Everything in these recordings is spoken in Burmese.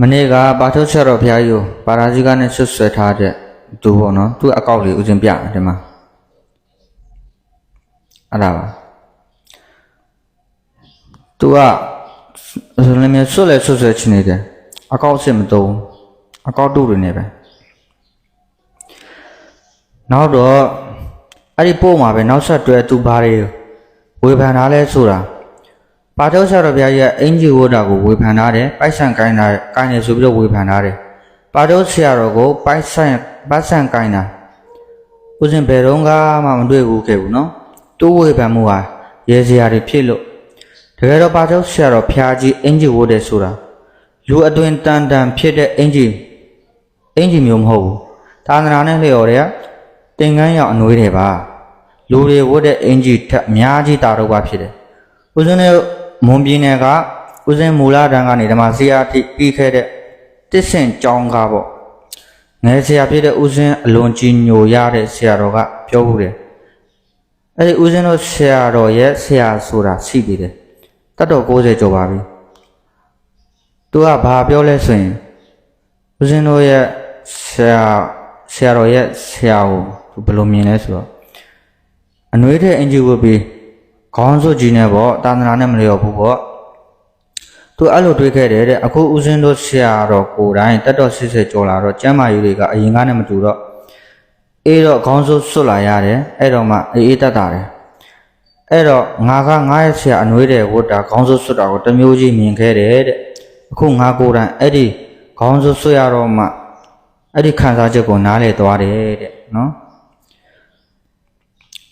မနေ့ကပါထုတ်ချက်တော်ဘုရားကြီးကိုပါရာဇိကနဲ့ဆွတ်ဆွဲထားတဲ့သူပေါ့နော်သူ့အကောက်လေးဥစဉ်ပြတယ်ဒီမှာအဲ့ဒါပါသူကဆိုလည်းမျိုးဆွတ်လဲဆွတ်ဆွဲချင်နေတယ်အကောက်စစ်မတုံးအကောက်တူတွေနေပဲနောက်တော့အဲ့ဒီပို့မှာပဲနောက်ဆက်တွဲသူဘာတွေဝေဖန်ထားလဲဆိုတာ ပါတော်ဆရာတော်ဘုရားကြီးကအင်ဂျီဝတ်တာကိုဝေဖန်ထားတယ်ပိုက်ဆံကိုင်းတာကိုင်းနေဆိုပြီးတော့ဝေဖန်ထားတယ်ပါတော်ဆရာတော်ကိုပိုက်ဆံပတ်ဆံကိုင်းတာဦးဇင်ဘယ်တော့မှမတွေ့ဘူးခဲ့ဘူးနော်တိုးဝေဖန်မှုဟာရေစရာတွေဖြစ်လို့တကယ်တော့ပါတော်ဆရာတော်ဘုရားကြီးအင်ဂျီဝတ်တယ်ဆိုတာလူအတွင်တန်တန်ဖြစ်တဲ့အင်ဂျီအင်ဂျီမျိုးမဟုတ်ဘူးသာသနာနဲ့လျော်တဲ့တင်ကန်းရောက်အနှွေးတယ်ပါလူတွေဝတ်တဲ့အင်ဂျီထက်အများကြီးတာတော့ပါဖြစ်တယ်ဦးဇင်းရဲ့ မွန်ပြည်နယ်ကဦးဇင်းမူလာတန်းကနေဓမ္မဇီယာထိပြီးခဲ့တဲ့တစ်ဆင့်ကြောင်းကားပေါ့ငယ်ဆရာဖြစ်တဲ့ဦးဇင်းအလွန်ကြီးညိုရတဲ့ဆရာတော်ကပြောဘူးတယ်အဲ့ဒီဦးဇင်းတို့ဆရာတော်ရဲ့ဆရာဆိုတာရှိသေးတယ်တတ်တော်60ကျော်ပါပြီသူကဘာပြောလဲဆိုရင်ဦးဇင်းတို့ရဲ့ဆရာဆရာတော်ရဲ့ဆရာကိုသူဘယ်လိုမြင်လဲဆိုတော့အနှွေးတဲ့အင်ဂျီဝတ်ပြီး ခေါင်းစွပ်ကြီးနဲ့ပေါ့တာသနာနဲ့မလျော်ဘူးပေါ့သူအဲ့လိုတွေးခဲ့တယ်တဲ့အခုဦးစင်းတို့ဆရာတော်ကိုယ်တိုင်တက်တော်ဆစ်ဆစ်ကြော်လာတော့ကျမ်းမာရေးတွေကအရင်ကနဲ့မတူတော့အေးတော့ခေါင်းစွပ်စွတ်လာရတယ်အဲ့တော့မှအေးအေးတက်တာတယ်အဲ့တော့ငါကငါရဲ့ဆရာအနှွေးတဲ့ဝတ်တာခေါင်းစွပ်စွတ်တာကိုတစ်မျိုးကြီးမြင်ခဲ့တယ်တဲ့အခုငါကိုယ်တိုင်အဲ့ဒီခေါင်းစွပ်စွတ်ရတော့မှအဲ့ဒီခံစားချက်ကိုနားလေသွားတယ်တဲ့နော်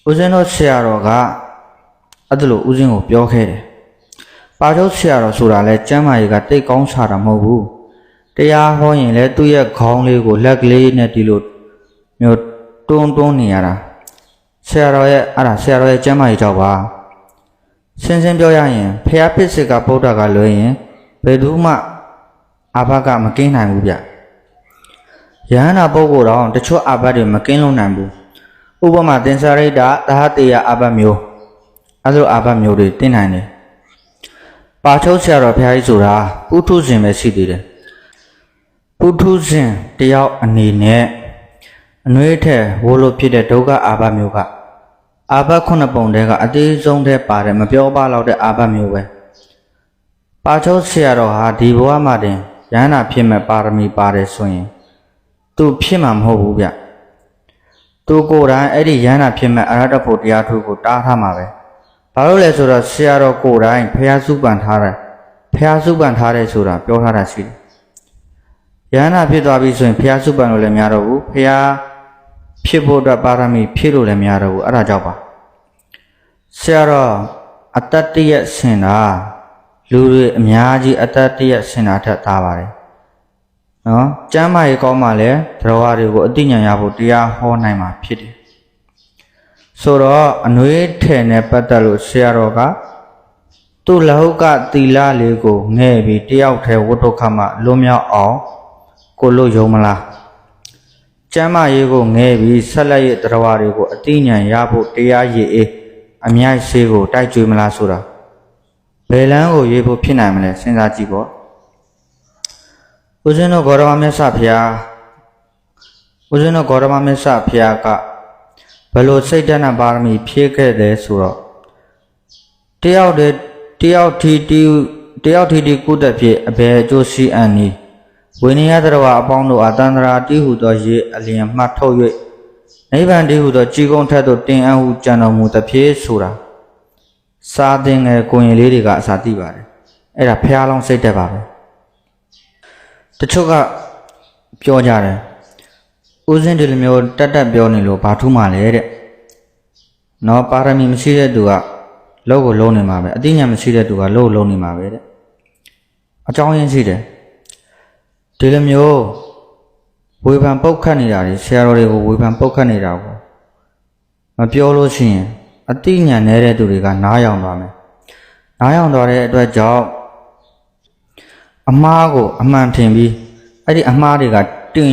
ဦးစင်းတို့ဆရာတော်က အဲ့ဒါလို့ဦးစင်းကိုပြောခဲ့တယ်။ပါချုပ်ဆရာတော်ဆိုတာလဲကျမ်းမာရေးကတိတ်ကောင်းချတာမဟုတ်ဘူး။တရားဟောရင်လဲသူ့ရဲ့ခေါင်းလေးကိုလက်ကလေးနဲ့ဒီလိုမျိုးတွန်းတွန်းနေရတာ။ဆရာတော်ရဲ့အဲ့ဒါဆရာတော်ရဲ့ကျမ်းမာရေးကြောင့်ပါ။ရှင်းရှင်းပြောရရင်ဖះပစ္စည်းကဗုဒ္ဓကလွှဲရင်ဘယ်သူမှအာဘကမကင်းနိုင်ဘူးဗျ။ယဟန္တာပုဂ္ဂိုလ်တော်တချို့အာဘတ်တွေမကင်းလုံးနိုင်ဘူး။ဥပမာသင်္ဆရိတ္တသဟတေယအာဘတ်မျိုး အဲ့လိုအာဘမျိုးတွေတင်းနိုင်တယ်။ပါချုပ်ဆရာတော်ဘုရားကြီးဆိုတာပုထုဇဉ်ပဲရှိသေးတယ်။ပုထုဇဉ်တယောက်အနေနဲ့အနှွေးထက်ဝိုးလို့ဖြစ်တဲ့ဒုက္ခအာဘမျိုးကအာဘခုနှစ်ပုံတည်းကအသေးဆုံးတဲ့ပါတယ်မပြောပါတော့တဲ့အာဘမျိုးပဲ။ပါချုပ်ဆရာတော်ဟာဒီဘဝမှာတင်ရဟန္တာဖြစ်မဲ့ပါရမီပါတယ်ဆိုရင်သူဖြစ်မှာမဟုတ်ဘူးဗျ။သူကိုယ်တိုင်အဲ့ဒီရဟန္တာဖြစ်မဲ့အရဟတဖို့တရားထုကိုတားထားမှာပဲ။ ဘာလို့လဲဆိုတော့ဆရာတော်ကိုယ်တိုင်ဖះစုပန်ထားတယ်။ဖះစုပန်ထားတယ်ဆိုတာပြောထားတာရှိတယ်။ရဟန္တာဖြစ်သွားပြီဆိုရင်ဖះစုပန်လို့လည်းမရတော့ဘူး။ဖះဖြစ်ဖို့အတွက်ပါရမီဖြည့်လို့လည်းမရတော့ဘူး။အဲ့ဒါကြောင့်ပါ။ဆရာတော်အတ္တတရဆင်တာလူတွေအများကြီးအတ္တတရဆင်တာထက်သားပါတယ်။နော်။ကျမ်းမာရေးကောင်းမှလည်းတရားတွေကိုအသိဉာဏ်ရဖို့တရားဟောနိုင်မှာဖြစ်တယ်။ ဆိုတော့အနှွေးထဲနဲ့ပတ်သက်လို့ဆရာတော်ကသူ့လဟုကသီလလေးကိုငဲ့ပြီးတယောက်တည်းဝတ္ထုခမလွတ်မြောက်အောင်ကိုလို့ယုံမလားကျမ်းမာရေးကိုငဲ့ပြီးဆက်လက်ရဲ့တရားတွေကိုအသိဉာဏ်ရဖို့တရားရည်အေးအမြိုက်ဆေးကိုတိုက်ကြွေးမလားဆိုတာဘယ်လန်းကိုရေးဖို့ဖြစ်နိုင်မလဲစဉ်းစားကြည့်ပေါ့ဦးဇင်းတို့ဂေါရမမြတ်စွာဘုရားဦးဇင်းတို့ဂေါရမမြတ်စွာဘုရားက ဘယ်လိုစိတ်ဓာတ်နဲ့ပါရမီဖြည့်ခဲ့တယ်ဆိုတော့တယောက်တည်းတယောက်ထီတီတယောက်ထီတီကုသက်ဖြစ်အဘယ်အကျိုးရှိအံ့နီဝိနည်းယတရဝအပေါင်းတို့အတန္တရာတိဟုသောရေအလျင်မှတ်ထုတ်၍နိဗ္ဗာန်တိဟုသောជីကုံထက်သို့တင်အံ့ဟုကြံတော်မူသဖြင့်ဆိုတာစာသင်ငယ်ကိုရင်လေးတွေကအစာသိပါတယ်အဲ့ဒါဖះလောင်းစိတ်တက်ပါပဲတချို့ကပြောကြတယ် ဦးစင်းဒီလိုမျိုးတက်တက်ပြောနေလို့ဘာထူးမှလဲတဲ့။နော်ပါရမီမရှိတဲ့သူကလောက်ကိုလုံးနေမှာပဲအသိဉာဏ်မရှိတဲ့သူကလောက်လုံးနေမှာပဲတဲ့။အကြောင်းရင်းရှိတယ်။ဒီလိုမျိုးဝေဖန်ပုတ်ခတ်နေတာတွေဆရာတော်တွေကိုဝေဖန်ပုတ်ခတ်နေတာကိုမပြောလို့ရှိရင်အသိဉာဏ်နေတဲ့သူတွေကနားယောင်သွားမယ်။နားယောင်သွားတဲ့အတွက်ကြောင့်အမားကိုအမှန်ထင်ပြီးအဲ့ဒီအမားတွေကတွင်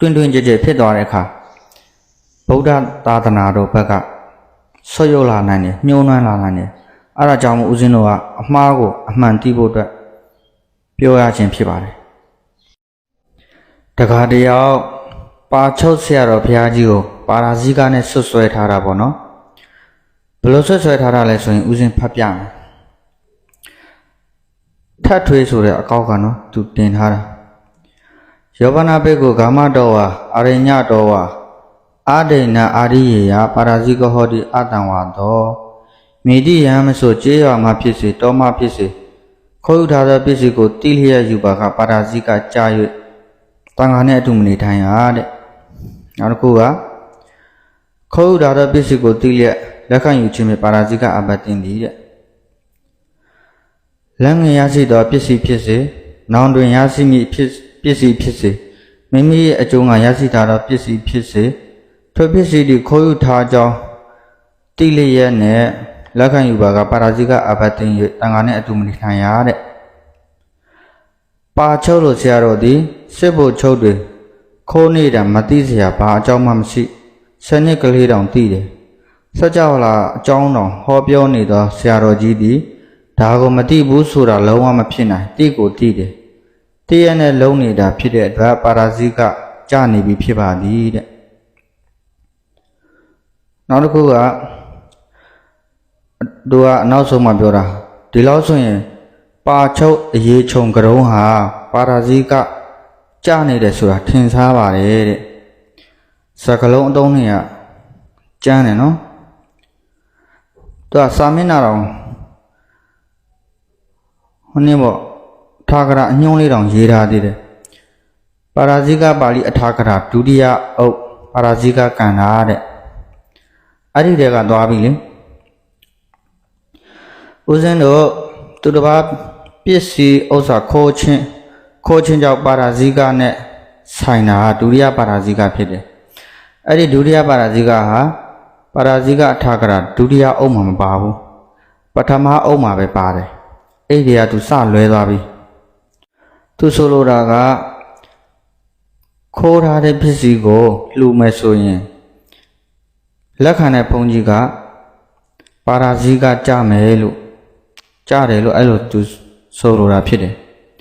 တွင်တွင်ကြဲကြဲဖြစ်သွားတဲ့အခါဗုဒ္ဓသာသနာတော်ဘက်ကဆွတ်ယုတ်လာနိုင်တယ်ညှိုးနှွမ်းလာနိုင်တယ်အဲ့ဒါကြောင့်မို့ဦးဇင်းတို့ကအမှားကိုအမှန်သိဖို့အတွက်ပြောရခြင်းဖြစ်ပါတယ်တခါတယောက်ပါချုပ်ဆရာတော်ဘုရားကြီးကိုပါရာဇိကနဲ့ဆွတ်ဆွဲထားတာပေါ့နော်ဘယ်လိုဆွတ်ဆွဲထားတာလဲဆိုရင်ဥစဉ်ဖတ်ပြမယ်ထတ်ထွေးဆိုတဲ့အကောက်ကနော်သူတင်ထားတာ ယောဘနာဘေကိုဂါမတော်ဝါအရိညတော်ဝါအာဒိဏအာရိယေယပါရာဇိကဟောတိအတံဝါတော်မိတိယံမဆိုကြေးရွာမှာဖြစ်စေတောမှာဖြစ်စေခေါ်ယူထားသောပစ္စည်းကိုတိလျက်ယူပါကပါရာဇိကကြာ၍တန်ခါနဲ့အတူမနေထိုင်ရတဲ့နောက်တစ်ခုကခေါ်ယူထားသောပစ္စည်းကိုတိလျက်လက်ခံယူခြင်းဖြင့်ပါရာဇိကအဘတ်တင်သည်တဲ့လက်ငယ်ရရှိသောပစ္စည်းဖြစ်စေနောင်တွင်ရရှိမည့်ဖြစ် ပစ္စည်းဖြစ်စေမိမိရဲ့အကျိုးငါရရှိထားသောပစ္စည်းဖြစ်စေထိုပစ္စည်းတွေခေါ်ယူထားကြောင်းတိလျက်နဲ့လက်ခံယူပါကပါရာဇိကအဘတ်တင်၍တန်ခါနဲ့အတူမနေထိုင်ရတဲ့ပါချုပ်လို့ဆရာတော်သည်စစ်ဖို့ချုပ်တွေခိုးနေတာမသိစရာဘာအကြောင်းမှမရှိဆယ်နှစ်ကလေးတောင်သိတယ်စကြဝဠာအကြောင်းတောင်ဟောပြောနေသောဆရာတော်ကြီးသည်ဒါကိုမသိဘူးဆိုတာလုံးဝမဖြစ်နိုင်တိကိုသိတယ် တည့်ရနဲ့လုံးနေတာဖြစ်တဲ့အတွက်ပါရာဇိကကြာနေပြီဖြစ်ပါသည်တဲ့နောက်တစ်ခုကသူကအနောက်ဆုံးမှပြောတာဒီလောက်ဆိုရင်ပါချုပ်အရေးချုံကရုံးဟာပါရာဇိကကြနေတယ်ဆိုတာထင်ရှားပါတယ်တဲ့စကလုံးအတုံးတွေကကျမ်းတယ်နော်သူကစာမျက်နှာတော်ဟိုနေ့ပေါ့ ထာဂရအညွှန်းလေးတောင်ရေးထားသေးတယ်ပါရာဇိကပါဠိအထာဂရဒုတိယအုပ်ပါရာဇိကကန္တာတဲ့အဲ့ဒီတဲကသွားပြီလေဦးဇင်းတို့သူတစ်ပါးပစ္စည်းဥစ္စာခိုးခြင်းခိုးခြင်းကြောင့်ပါရာဇိကနဲ့ဆိုင်တာဒုတိယပါရာဇိကဖြစ်တယ်။အဲ့ဒီဒုတိယပါရာဇိကဟာပါရာဇိကအထာကရာဒုတိယအုပ်မှာမပါဘူး။ပထမအုပ်မှာပဲပါတယ်။အဲ့ဒီကသူစလွဲသွားပြီ။ သူဆိုလိုတာကခိုးထားတဲ့ပစ္စည်းကိုလှူမယ်ဆိုရင်လက်ခံတဲ့ဘုန်းကြီးကပါရာဇိကကြမယ်လို့ကြားတယ်လို့အဲ့လိုသူဆိုလိုတာဖြစ်တယ်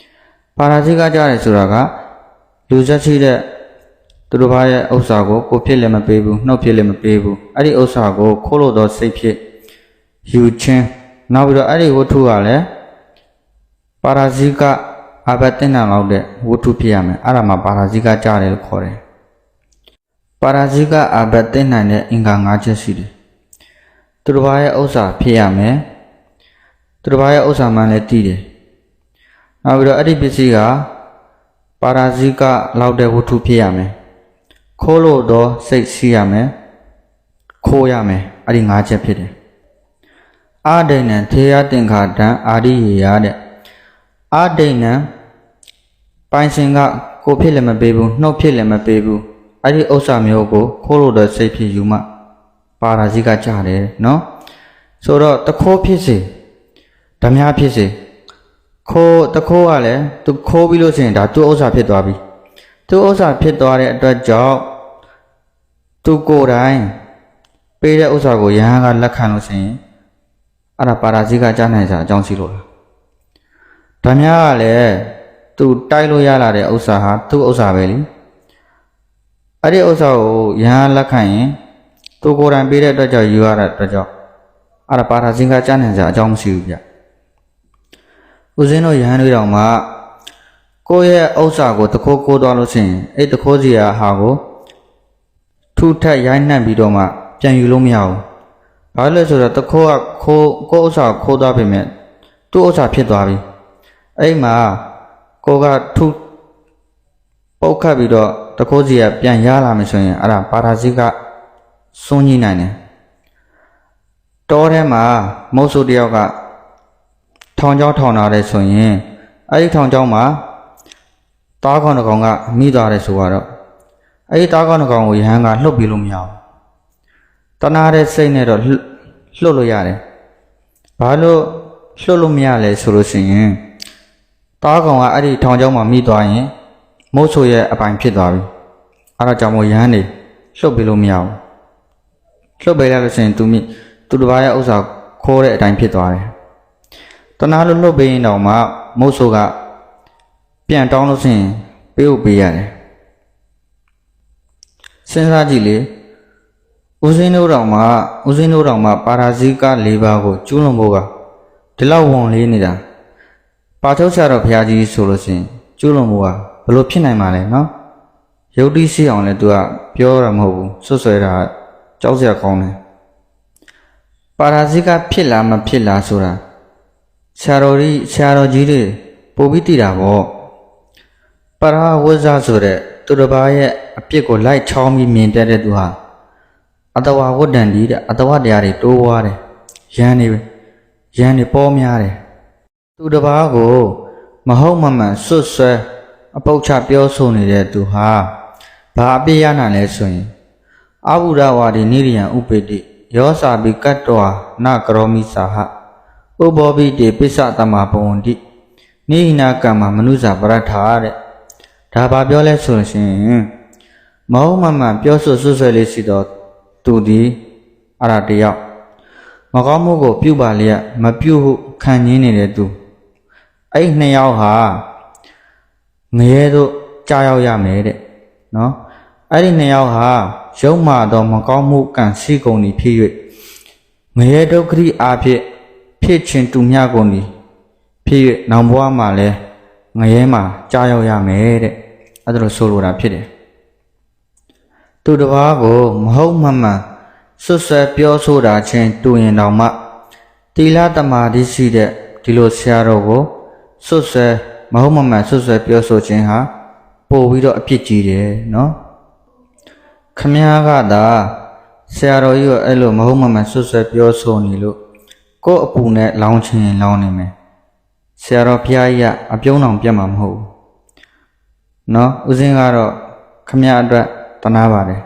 ။ပါရာဇိကကြားတယ်ဆိုတာကလူဆက်ရှိတဲ့သူတို့ဘာရဲ့ဥစ္စာကိုကိုဖြစ်လည်းမပေးဘူးနှုတ်ဖြစ်လည်းမပေးဘူးအဲ့ဒီဥစ္စာကိုခိုးလို့တော့စိတ်ဖြစ်ယူချင်းနောက်ပြီးတော့အဲ့ဒီဝတ္ထုကလည်းပါရာဇိက အဘတ်တင်နာလောက်တဲ့ဝတ္ထုဖြစ်ရမယ်အဲ့ဒါမှပါရာဇိကကြားတယ်လို့ခေါ်တယ်။ပါရာဇိကအဘတ်တင်နိုင်တဲ့အင်္ဂါ၅ချက်ရှိတယ်။သူတို့ဘာရဲ့ဥစ္စာဖြစ်ရမယ်။သူတစ်ပါးရဲ့ဥစ္စာမှန်းလည်းတည်တယ်။နောက်ပြီးတော့အဲ့ဒီပစ္စည်းကပါရာဇိကလောက်တဲ့ဝတ္ထုဖြစ်ရမယ်။ခိုးလို့တော့စိတ်ရှိရမယ်။ခိုးရမယ်။အဲ့ဒီ၅ချက်ဖြစ်တယ်။အာဒိဏံထေယတင်္ခာတံအာရိယေယတဲ့။အာဒိဏံ ပိုင်ရှင်ကကိုဖြစ်လည်းမပေးဘူးနှုတ်ဖြစ်လည်းမပေးဘူး။အဲ့ဒီဥစ္စာမျိုးကိုခိုးလို့တော့စိတ်ဖြစ်ယူမှပါရာဇိကကြတယ်နော်။ဆိုတော့တခိုးဖြစ်စေဓမြဖြစ်စေခိုးတခိုးကလည်းသူခိုးပြီးလို့ရှိရင်ဒါသူ့ဥစ္စာဖြစ်သွားပြီသူ့ဥစ္စာဖြစ်သွားတဲ့အတွက်ကြောင့်သူကိုယ်တိုင်ပေးတဲ့ဥစ္စာကိုယဟန်ကလက်ခံလို့ရှိရင်အဲ့ဒါပါရာဇိကကြားနိုင်စားအကြောင်းရှိလို့လားဓမြကလည်း သူတိုက်လို့ရလာတဲ့ဥစ္စာဟာသူ့ဥစ္စာပဲလीအဲ့ဒီဥစ္စာကိုယဟန်လက်ခံရင်သူကိုယ်တိုင်ပေးတဲ့အတွက်ကြောင့်ယူရတဲ့အတွက်ကြောင့်အဲ့ဒါပါရာဇိကကြားနိုင်စားအကြောင်းမရှိဘူးဗျဦးဇင်းတို့ယဟန်တွေတောင်မှကိုယ့်ရဲ့ဥစ္စာကိုတခိုးကိုးသွားလို့ရှိရင်အဲ့တခိုးစီရာဟာကိုထူထပ်ရိုင်းနှံ့ပြီးတော့မှပြန်ယူလို့မရဘူး။ဘာလို့လဲဆိုတော့တခိုးကခိုးကိုယ့်ဥစ္စာခိုးသွားပြီမဲ့သူ့ဥစ္စာဖြစ်သွားပြီ။အဲ့မှာ ကိုကထူပုတ်ခတ်ပြီးတော့တခိုးစီကပြန်ရလာမယ်ဆိုရင်အဲ့ဒါပါရာဇိကစွန့်ညှိနိုင်တယ်။တောထဲမှာမုတ်ဆိုးတယောက်ကထောင်ချောင်းထောင်လာတယ်ဆိုရင်အဲ့ဒီထောင်ချောင်းမှာတားခေါင်းတစ်ကောင်ကမိသွားတယ်ဆိုတော့အဲ့ဒီတားခေါင်းတစ်ကောင်ကိုယဟန်ကလှုပ်ပြီးလို့မရဘူးတနာတဲ့စိတ်နဲ့တော့လှုပ်လို့ရတယ်ဘာလို့လှုပ်လို့မရလဲဆိုလို့ရှိရင် တားကောင်ကအဲ့ဒီထောင်ချောင်းမှာမိသွားရင်မိုးဆိုရဲ့အပိုင်ဖြစ်သွားပြီအဲ့ဒါကြောင့်မို့ယဟန်နေလှုပ်ပြီးလို့မရဘူးလှုပ်ပေးလိုက်လို့ရှိရင်သူမိသူတစ်ပါးရဲ့ဥစ္စာခိုးတဲ့အတိုင်းဖြစ်သွားတယ်တနာလို့လှုပ်ပေးရင်တော့မှမုတ်ဆိုးကပြန်တောင်းလို့ဆိုရင်ပေးဖို့ပေးရတယ်စဉ်းစားကြည့်လေဦးစင်းတို့တော်မှာဦးစင်းတို့တော်မှာပါရာဇိက၄ပါးကိုကျူးလွန်ဖို့ကဒီလောက်ဝန်လေးနေတာ ပါထုတ်ဆရာတော်ဘုရားကြီးဆိုလို့ရှိရင်ကျူးလွန်ဖို့ကဘယ်လိုဖြစ်နိုင်မှာလဲနော်ယုတ်တိရှိအောင်လဲ तू ကပြောတာမဟုတ်ဘူးဆွတ်ဆွဲတာကြောက်စရာကောင်းတယ်ပါရာဇိကဖြစ်လားမဖြစ်လားဆိုတာဆရာတော်ကြီးဆရာတော်ကြီးတွေပို့ပြီးတည်တာပေါ့ပရဟဝဇ္ဇဆိုတဲ့သူတစ်ပါးရဲ့အပြစ်ကိုလိုက်ချောင်းပြီးမြင်တတ်တဲ့သူဟာအတဝဝတ္တန်ဒီတဲ့အတဝတရားတွေတိုးွားတယ်ရန်နေပဲရန်နေပေါ်များတယ် သူတစ်ပါးကိုမဟုတ်မမှန်ဆွတ်ဆွဲအပုတ်ချပြောဆိုနေတဲ့သူဟာဘာအပြစ်ရနိုင်လဲဆိုရင်အဘုဒ္ဓဝါဒီနိရိယံဥပေတိယောစာပိကတ္တဝနကရောမိစာဟဥဘောပိတေပိစ္ဆတမဘဝန္တိနိဟိနာကမ္မမနုဇာပရထာတဲ့ဒါဘာပြောလဲဆိုလို့ရှိရင်မဟုတ်မမှန်ပြောဆိုဆွဆွဲလေးရှိတော့သူဒီအရာတယောက်မကောင်းမှုကိုပြုပါလျက်မပြုဟုခံရင်းနေတဲ့သူ အဲ့ဒီနှစ်ယောက်ဟာငရဲတို့ကြားရောက်ရမယ်တဲ့နော်အဲ့ဒီနှစ်ယောက်ဟာရုံမာတော့မကောင်းမှုကံစီကုန်နေဖြစ်၍ငရဲဒုက္ခရိအားဖြင့်ဖြစ်ချင်းတူမြကုန်နေဖြစ်၍နောင်ဘဝမှာလဲငရဲမှာကြားရောက်ရမယ်တဲ့အဲ့ဒါလို့ဆိုလိုတာဖြစ်တယ်သူတစ်ပါးကိုမဟုတ်မမှန်ဆွတ်ဆွဲပြောဆိုတာချင်းတူရင်တောင်မှတီလာတမာတိရှိတဲ့ဒီလိုဆရာတော်ကို ဆွတ်ဆွဲမဟုတ်မမှန်ဆွတ်ဆွဲပြောဆိုခြင်းဟာပို့ပြီးတော့အပြစ်ကြီးတယ်နော်ခမည်းကသာဆရာတော်ကြီးကိုအဲ့လိုမဟုတ်မမှန်ဆွတ်ဆွဲပြောဆိုနေလို့ကိုယ့်အပူနဲ့လောင်းချင်ရင်လောင်းနေမယ်ဆရာတော်ဘုရားကြီးကအပြုံးအောင်ပြတ်မှာမဟုတ်ဘူးနော်ဦးစင်းကတော့ခမည်းအတွက်တနာပါတယ်